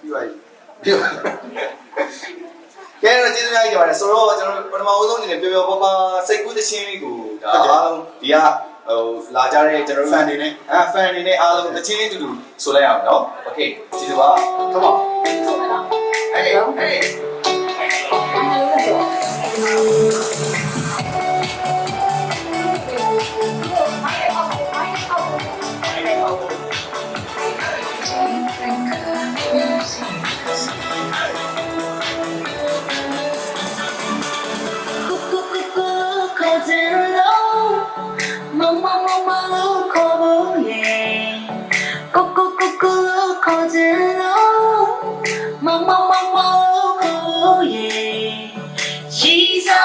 ပြီးပါပြီပြီးပါကဲတော့ကျေးဇူးများကြီးတင်ပါတယ်ဆိုတော့ကျွန်တော်ပထမဦးဆုံးအနေနဲ့ပြောပြောပါပါစိတ်ကူးသချင်းလေးကိုဒါအားလုံးဒီကဟိုလာကြတဲ့ကျွန်တော် fan တွေနဲ့အဲ fan တွေနဲ့အားလုံးသချင်းလေးတူတူဆိုလိုက်အောင်နော်โอเคကျေးဇူးပါ come on hey hey စာ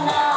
나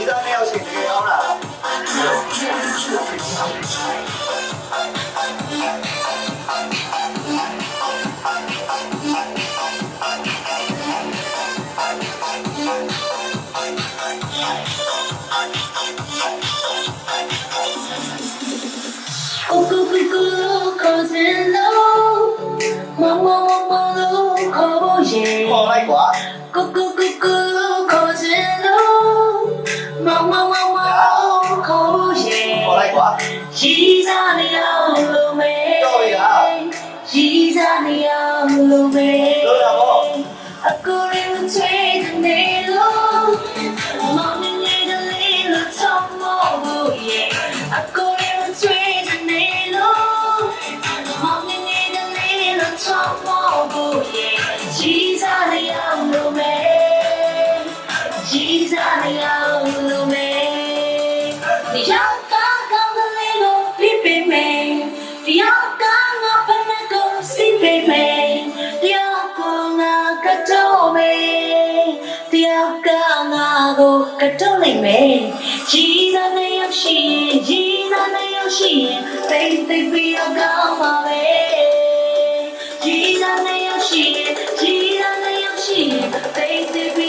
ईदाने out कर गया होना Oh, go, go, go, go, go, go, go, go, go, go, go, go, go, ခေါ်ဖို့ရဲ့ခေါ်လိုက်ကွာကိုကိုကိုကိုခေါ်စင်လို့မမမမလို့ခေါ်ဖို့ရဲ့ခေါ်လိုက်ကွာကြီးစားနေအောင်လို့မဲတော့ပြီလားကြီးစားနေအောင်လို့မဲ ကိုကတော့နိုင်မဲကြီးစားနေရောက်ရှိရင်ကြီးစားနေရောက်ရှိရင်သိသိပြီးတော့ကောင်းပါပဲကြီးစားနေရောက်ရှိရင်ကြီးစားနေရောက်ရှိရင်သိသိ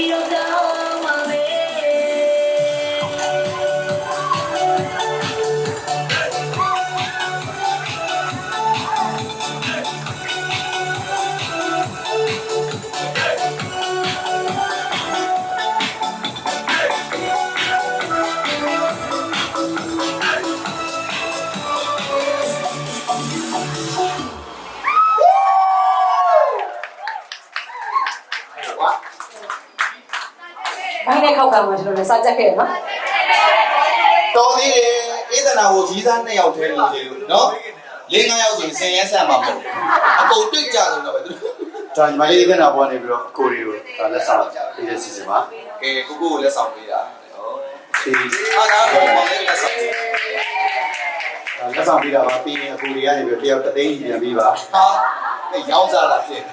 ဘိုင်းနဲ့ခောက်ကမှကျွန်တော်လည်းစားကြက်ခဲ့ရနော်တော်သေးတယ်အေးဒနာကိုကြီးစားနှစ်ယောက်ထဲလို့လေနော်လေးငါးယောက်ဆိုရင်ဆင်ရဲဆန်မှာမဟုတ်အကုန်တွေ့ကြဆုံးတော့ပဲသူဒါညီမလေးကနာပေါ်နေပြီးတော့အကိုတွေကိုဒါလက်ဆောင်ပေးတဲ့စီစဉ်ပါကဲကိုကိုကိုလက်ဆောင်ပေးတာဟောဒီအားနာတော့မောင်လေးလက်ဆောင်လက်ဆောင်ပေးတာပါပြီးရင်အကိုတွေကနေပြီးတယောက်တသိန်းကြီးပြန်ပြီးပါဟာအဲရောင်းစားတာဖြစ်